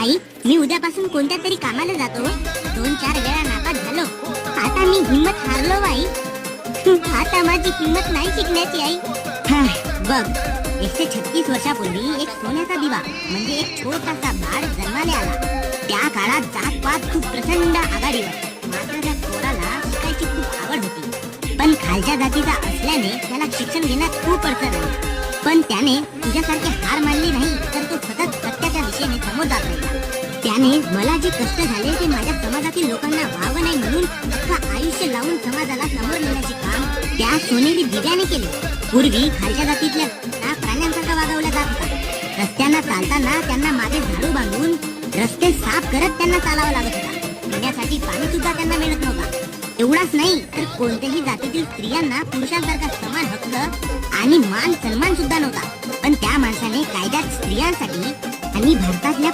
आई मी उद्यापासून कोणत्या तरी कामाला जातो. दोन चार वेळा नापास झालो. आता मी हिंमत हारलो आई आता माझी हिंमत नाही शिकण्याची आई. बघ एकशे छत्तीस वर्षापूर्वी एक सोन्याचा दिवा म्हणजे एक छोटासा बाळ जन्माला आला. त्या काळात जातपात खूप प्रचंड आघाडीवर मात्र त्या पोराला शिकायची खूप आवड होती. पण खालच्या जातीचा असल्याने त्याला शिक्षण घेण्यात खूप अडचण आली. पण त्याने तुझ्यासारखे हार मानली नाही. त्याने मला जे कष्ट झाले ते माझ्या समाजातील लोकांना व्हावं नाही म्हणून अख्खं आयुष्य लावून समाजाला समोर नेण्याचे काम त्या सोनेरी दिव्याने केले. पूर्वी खालच्या जातीतल्या प्राण्यांसारखा वागवला जात होता. रस्त्यांना चालताना त्यांना मागे झाडू बांधून रस्ते साफ करत त्यांना चालावं लागत होता. पिण्यासाठी पाणी सुद्धा त्यांना मिळत नव्हता. एवढाच नाही तर कोणत्याही जातीतील स्त्रियांना पुरुषांसारखा समान हक्क आणि मान सन्मान सुद्धा नव्हता. पण त्या माणसाने कायद्यात स्त्रियांसाठी आणि भारतातल्या